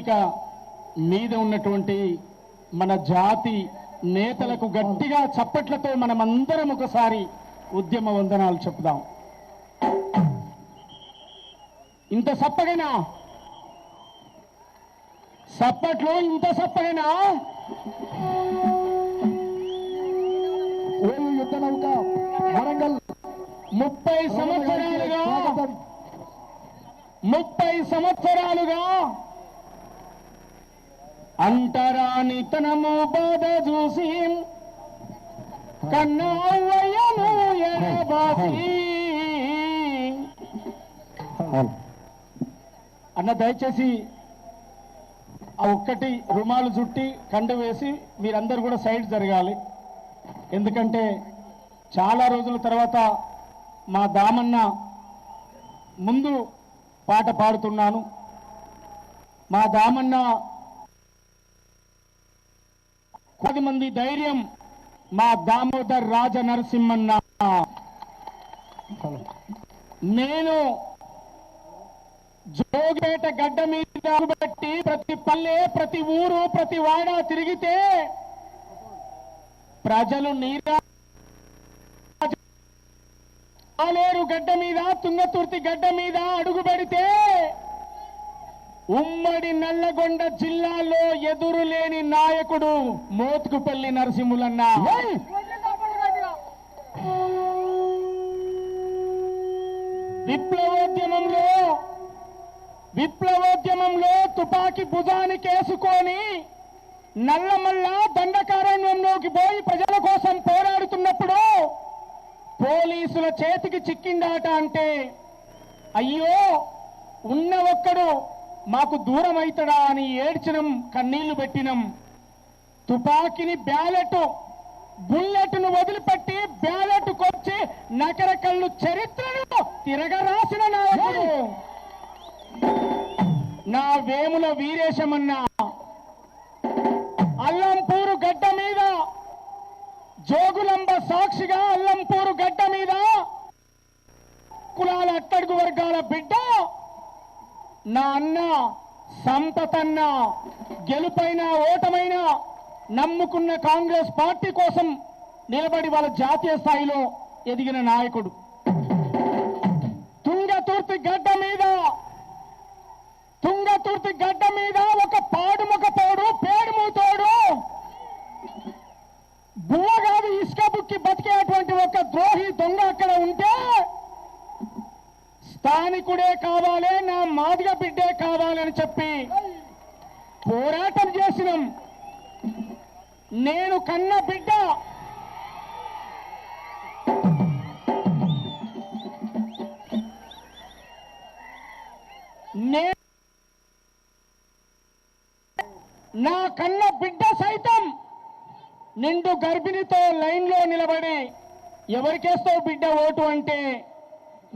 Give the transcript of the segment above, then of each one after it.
వేదిక మీద ఉన్నటువంటి మన జాతి నేతలకు గట్టిగా చప్పట్లతో మనమందరం ఒకసారి ఉద్యమ వందనాలు చెప్దాం. ఇంత సప్పగనా సప్పట్లో ఇంత సప్పగనా యుద్ధ నౌక వరంగల్. ముప్పై సంవత్సరాలుగా ముప్పై సంవత్సరాలుగా అంటరానితనము బాధ చూసి కన్నయ్యను ఎడబాసి. అన్న దయచేసి ఆ ఒక్కటి రుమాలు చుట్టి కండు వేసి మీరందరూ కూడా సైడ్ జరగాలి. ఎందుకంటే చాలా రోజుల తర్వాత మా దామన్న ముందు పాట పాడుతున్నాను. మా దామన్న పది మంది ధైర్యం మా దామోదర్ రాజ నరసింహన్న నేను జోగేట గడ్డ మీద బట్టి ప్రతి పల్లె ప్రతి ఊరు ప్రతి వాడ తిరిగితే ప్రజలు నీరా గడ్డ మీద తుంగతుర్తి గడ్డ మీద అడుగు పెడితే ఉమ్మడి నల్లగొండ జిల్లాలో ఎదురు లేని నాయకుడు మోత్కుపల్లి నరసింహులన్న. విప్లవోద్యమంలో విప్లవోద్యమంలో తుపాకీ భుజానికి వేసుకొని నల్లమల్ల దండకారణ్యంలోకి పోయి ప్రజల కోసం పోరాడుతున్నప్పుడు పోలీసుల చేతికి చిక్కిందాట అంటే అయ్యో ఉన్న ఒక్కడు మాకు దూరం అవుతాడా అని ఏడ్చినం కన్నీళ్ళు పెట్టినం. తుపాకిని బ్యాలెట్ బుల్లెట్ను వదిలిపెట్టి బ్యాలెట్ కొచ్చి కళ్ళు చరిత్రను తిరగరాసిన నాయకుడు. నా వేముల వీరేశమన్నా అల్లంపూరు గడ్డ మీద జోగులంబ సాక్షిగా అల్లంపూరు గడ్డ మీద కులాల అట్టడుగు వర్గాల బిడ్డ నా అన్న సంపతన్న గెలుపైన ఓటమైన నమ్ముకున్న కాంగ్రెస్ పార్టీ కోసం నిలబడి వాళ్ళ జాతీయ స్థాయిలో ఎదిగిన నాయకుడు. తుంగతుర్తి గడ్డ మీద తుంగతుర్తి గడ్డ మీద ఒక పాడుముఖ పోడు పేడుమూతోడు బువ్వగాది ఇసుక బుక్కి బతికేటువంటి ఒక ద్రోహి దొంగ అక్కడ ఉంటే స్థానికుడే కావాలి నా మాదిగ బిడ్డే కావాలని చెప్పి పోరాటం చేసినాం. నేను కన్న బిడ్డ. నా కన్న బిడ్డ సైతం నిండు గర్భిణితో లైన్లో నిలబడి ఎవరికేస్తావు బిడ్డ ఓటు అంటే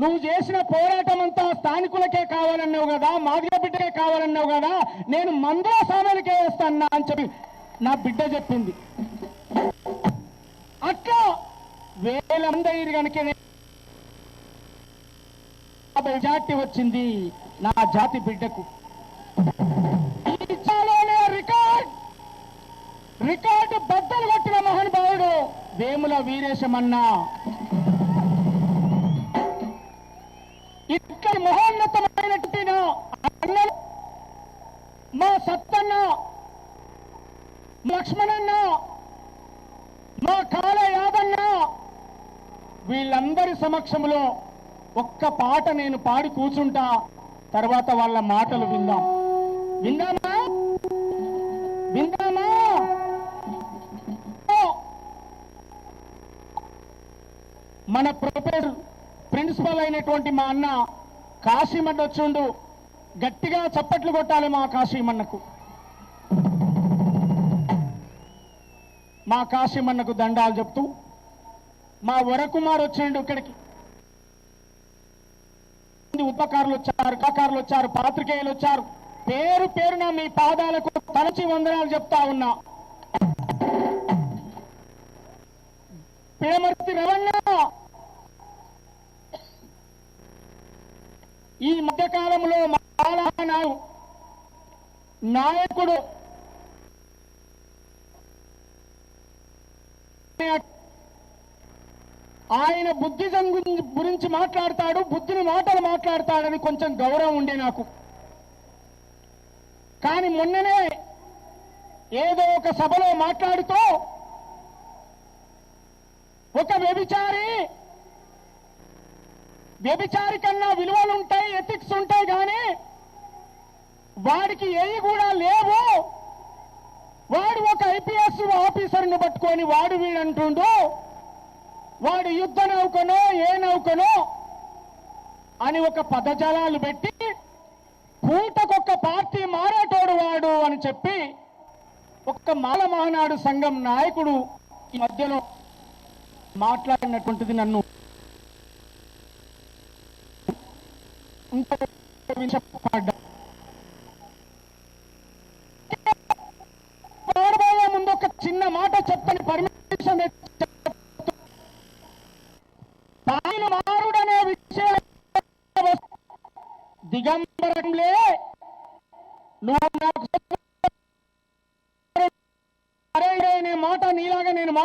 నువ్వు చేసిన పోరాటం అంతా స్థానికులకే కావాలన్నావు కదా మాదిగ బిడ్డకే కావాలన్నావు కదా నేను మందుల సామెలకే వేస్తాను అని చెప్పి నా బిడ్డ చెప్పింది. అట్లా వేల మంది కనుక జాతి వచ్చింది నా జాతి బిడ్డకు. రికార్డ్. రికార్డు బద్దలు కొట్టిన మహానుభావుడు వేముల వీరేశమన్నా. ఇక్కడ మహోన్నతమైనటువంటి అన్నలు మా సత్తన్న లక్ష్మణన్న మా కాల యాదన్న వీళ్ళందరి సమక్షంలో ఒక్క పాట నేను పాడి కూర్చుంటా. తర్వాత వాళ్ళ మాటలు విందాం. విందామా? విందామా? మన ప్రొఫెసర్ ప్రిన్సిపల్ అయినటువంటి మా అన్న కాశీమన్న వచ్చిండు గట్టిగా చప్పట్లు కొట్టాలి మా కాశీమన్నకు. మా కాశీమన్నకు దండాలు చెప్తూ మా వరకుమార్ వచ్చిండు ఇక్కడికి. ఉపకారులు వచ్చారు కాకారులు వచ్చారు పాత్రికేయులు వచ్చారు. పేరు పేరున మీ పాదాలకు తలచి వందనాలు చెప్తా ఉన్నా. పిడమర్తి రవణ ఈ మధ్య కాలంలో నాయకుడు ఆయన బుద్ధిజం గురించి- గురించి మాట్లాడతాడు బుద్ధిని మాటలు మాట్లాడతాడని కొంచెం గౌరవం ఉండే నాకు. కానీ మొన్ననే ఏదో ఒక సభలో మాట్లాడుతూ ఒక వ్యభిచారి వ్యభిచారి కన్నా విలువలు ఉంటాయి ఎథిక్స్ ఉంటాయి కానీ వాడికి ఏవి కూడా లేవు. వాడు ఒక ఐపీఎస్ ఆఫీసర్ను పట్టుకొని వాడు వీడంటుండు. వాడు యుద్ధ నౌకనో ఏ నౌకనో అని ఒక పదజాలాలు పెట్టి పూటకొక్క పార్టీ మారేటోడు వాడు అని చెప్పి ఒక్క మాల మహానాడు సంఘం నాయకుడు ఈ మధ్యలో మాట్లాడినటువంటిది నన్ను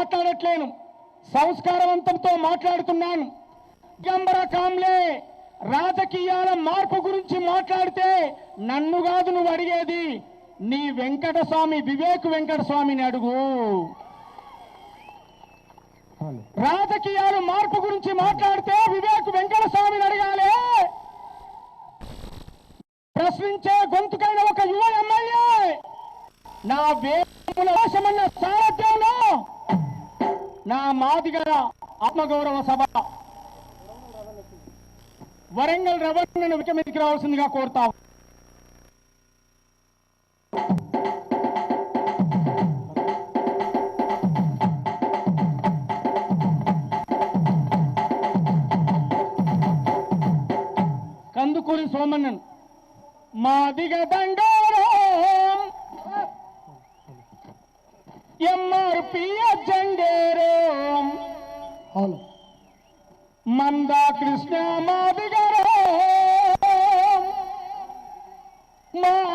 మాట్లాడట్లేను. సంస్కారవంతంతో మాట్లాడుతున్నాను. దిగంబర కాంలే రాజకీయాల మార్పు గురించి మాట్లాడితే నన్ను కాదు నువ్వు అడిగేది. నీ వెంకట స్వామి వివేక్ వెంకట స్వామిని అడుగు. రాజకీయాలు మార్పు గురించి మాట్లాడితే వివేక్ వెంకట స్వామిని అడగాలి. ప్రశ్నించే గొంతుకైన ఒక యువ ఎమ్మెల్యే. నా వేముల సారథ్యంలో నా మాదిగల ఆత్మగౌరవ సభ. వరంగల్ రవణను వికమిదికి రావాల్సిందిగా కోరుతాం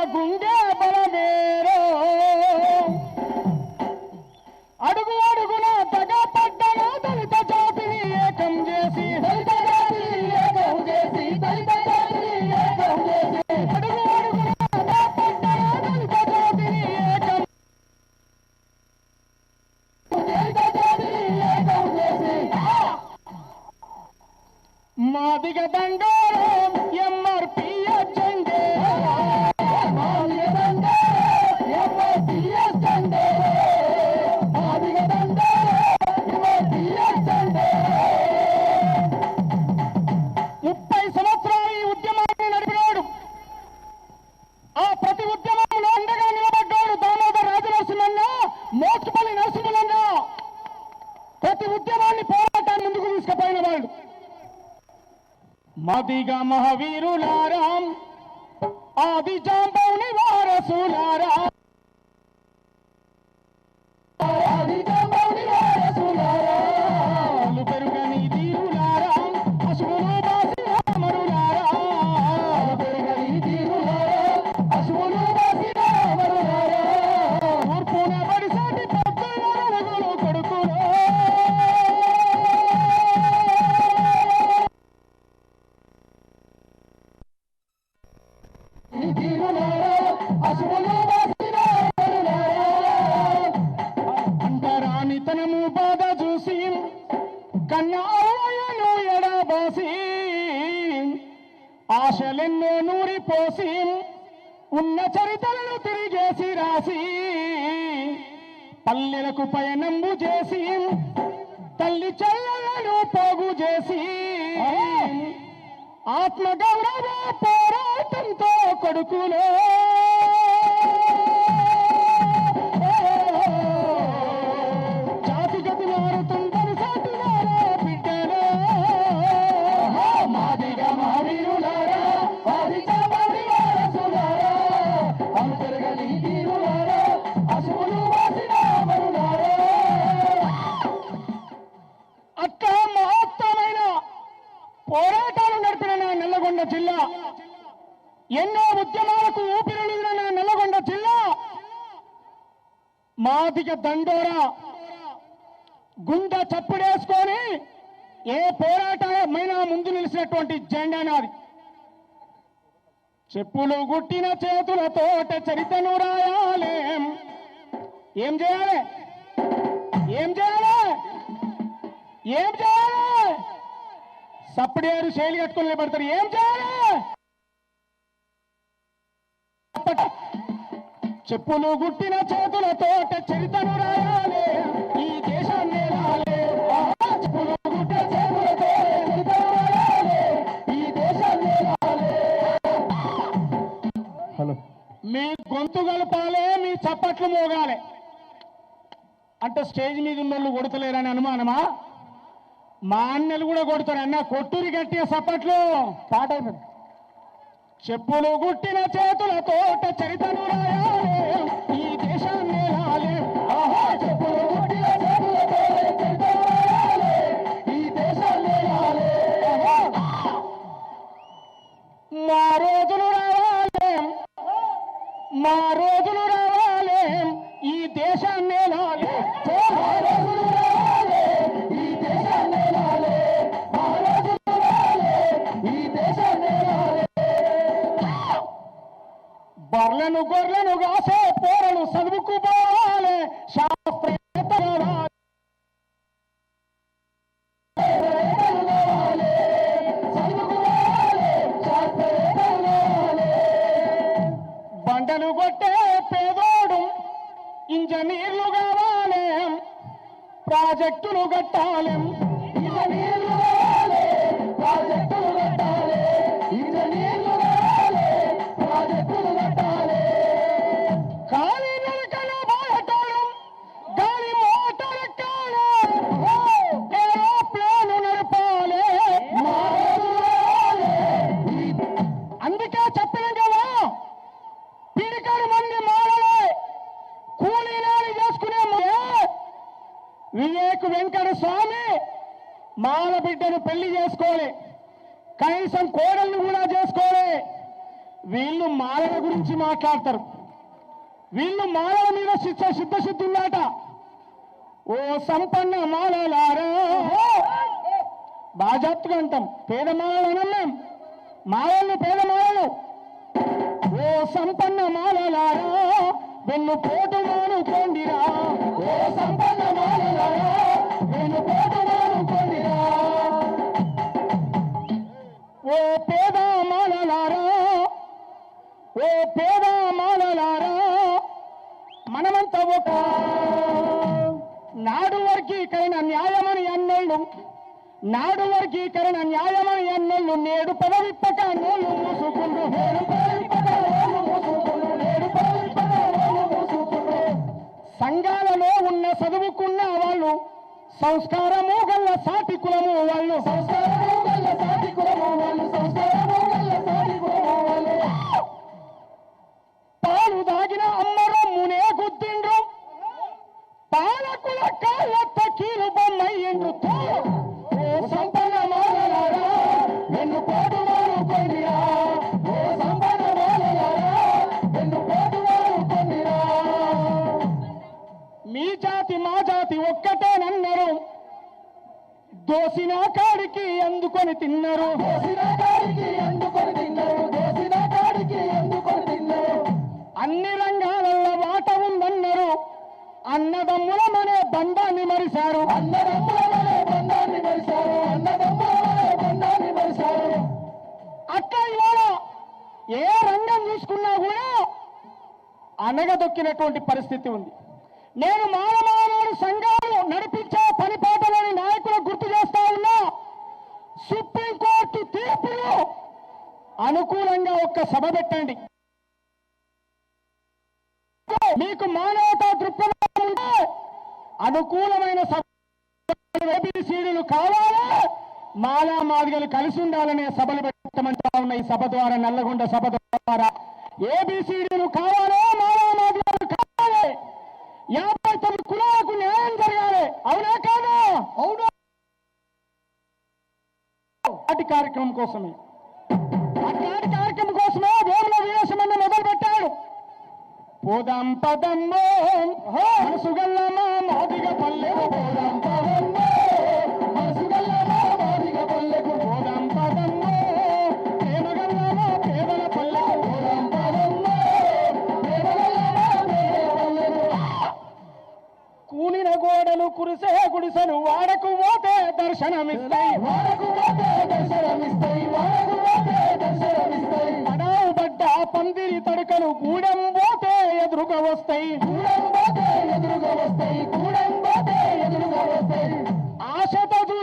మా గుండె మదిగా కన్నాను ఎడబాసి ఆశలెన్నో నూరిపోసి ఉన్న చరితలను తిరిగేసి రాసి పల్లెలకు పయనంబు చేసి తల్లి చెల్లెలను పోగు చేసి ఆత్మగౌరవ పోరాటంతో కొడుకులో మాదిగ దండోరా గుండె చప్పుడేసుకొని ఏ పోరాటమైనా ముందు నిలిచినటువంటి జెండా నాది. చెప్పులు గుట్టిన చేతులతోట చరితను రాయాలేం. ఏం చేయాలి? ఏం చేయాలి? ఏం చేయాలి? సప్పుడేరు శైలి కట్టుకుని నిలబడతారు. ఏం చేయాలి? చెప్పులు గుట్టిన చేతులతోట చరితను రాయాలి. ఈ దేశాన్ని చెప్పులు గుట్టిన చేతులతో చరితను రాయాలి. ఈ దేశాన్ని. హలో. మీ గొంతు కలపాలే మీ చప్పట్లు మోగాలి. అంటే స్టేజ్ మీద ఉన్న వాళ్ళు కొడతలేరని అనుమానమా? మా అన్నలు కూడా కొడతారు. అన్న కొట్టురి గట్టిగా చప్పట్లు. స్టార్ట్ అయిపోయింది. చెప్పులు గుట్టిన చేతులతోట చరితను రాయాలి. ఈ దేశాన్ని ఆహా, చెప్పులు గుట్టిన చరితను రాయాలి, ఈ దేశాన్ని మా రోజులు రావాలి మా రోజులు ప్రాజెక్టులు కట్టాలి ఇంజనీర్లు ప్రాజెక్టులు మాల బిడ్డను పెళ్ళి చేసుకోలే కనీసం కోడల్ని కూడా చేసుకోలే వీళ్ళు మాలల గురించి మాట్లాడతారు. వీళ్ళు మాలల మీద శిక్ష సిద్ధశుద్ధి ఉందట. ఓ సంపన్న మాలలారా. బాజాప్తుగా అంటాం. పేద మాలలు అనం మేము మాలలు పేద మాలలు. ఓ సంపన్న మాలలారా. వెన్ను పోటు మానుకోండిరా. ఓ సంపన్న మాలలారా. వెన్ను పోటు ఓ పేద మాలలారా ఓ పేద మాలలారా మనమంతా ఒక నాడు వర్గీకరణ న్యాయమని అన్నోళ్ళు నాడు వర్గీకరణ న్యాయమని అన్నోళ్ళు నేడు పదవిప్పక నోళ్ళు నేడు పదవిప్పక నోళ్ళు నేడు పదవిప్పక నోళ్ళు మూసుకుండు సంఘాలలో ఉన్న చదువుకున్న వాళ్ళు సంస్కారము గల్ల సాటి కులము వాళ్ళు. సంస్కారము Yes. అన్నదమ్ములమనే బంధాన్ని మరిశారు. అన్నదమ్ములమనే బంధాన్ని మరిశారు. అన్నదమ్ములమనే బంధాన్ని మరిశారు. అట్లా ఇవాళ ఏ రంగం చూసుకున్నా కూడా అనగదొక్కినటువంటి పరిస్థితి ఉంది. నేను మానమానవుడు సంఘాలు నడిపించే పనిపాటలని నాయకులకు గుర్తు చేస్తా ఉన్నా సుప్రీంకోర్టు తీర్పును అనుకూలంగా ఒక్క సభ పెట్టండి. మీకు మానవతా దృక్పథం అనుకూలమైన సభ ఏబిసిడీలు కావాలా. మాలా మాదిగలు కలిసి ఉండాలనే సభలు పెట్టమంటా ఉన్న ఈ సభ ద్వారా నల్లగొండ సభ ద్వారా ఏబిసిడీలు కావాలా మాలా మాదిగలు కావాలి. యాభై తొమ్మిది కులాలకు న్యాయం జరగాలి. అవునా కాదా? అవును? అటు కార్యక్రమం కోసమే. అట్లాంటి కార్యక్రమం కోసమే వేముల వీరేశమన్న మొదలు పెట్టాడు పోదాం పదమ్మో. మనసుగల్లమా మోదిగ పల్లెకు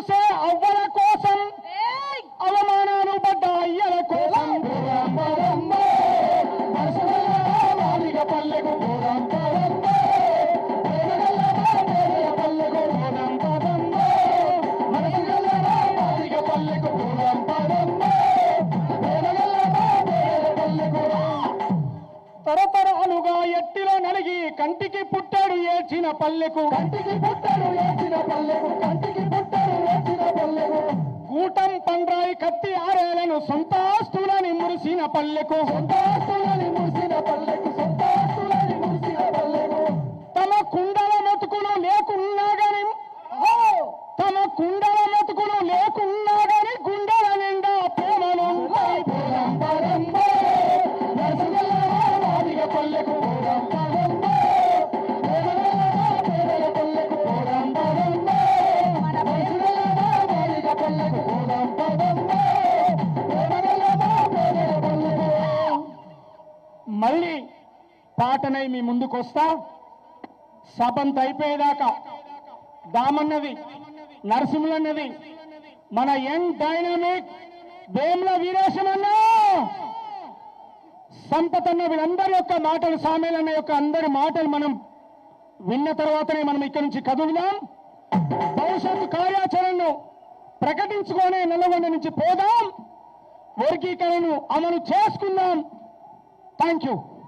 చూసే అవ్వల కోసం అవమానాలు పడ్డ అయ్యల కోసం. పల్లెకు తరతరాలుగా ఎట్టిలో నలిగి కంటికి పుట్టాడు ఏడ్చిన పల్లెకు. కంటికి పుట్టాడు ఏడ్చిన పల్లెకు. కంటికి పండ్రాయి కత్తి ఆరేలను సొంతాస్తులని మురిసిన పల్లెకు. సొంత ఆస్తులని మురిసిన పల్లెకు. మళ్ళీ పాటనై మీ ముందుకొస్తా. సభంత అయిపోయేదాకా దామన్నది నరసింహులన్నది మన యంగ్ డైనమిక్ వేముల వీరేశమన్న. అన్న వీళ్ళందరి యొక్క మాటలు సామేలన్న యొక్క అందరి మాటలు మనం విన్న తర్వాతనే మనం ఇక్కడి నుంచి కదులుదాం. భవిష్యత్తు కార్యాచరణను ప్రకటించుకొని నల్లగొండ నుంచి పోదాం. వర్గీకరణను అమలు చేసుకుందాం. Thank you.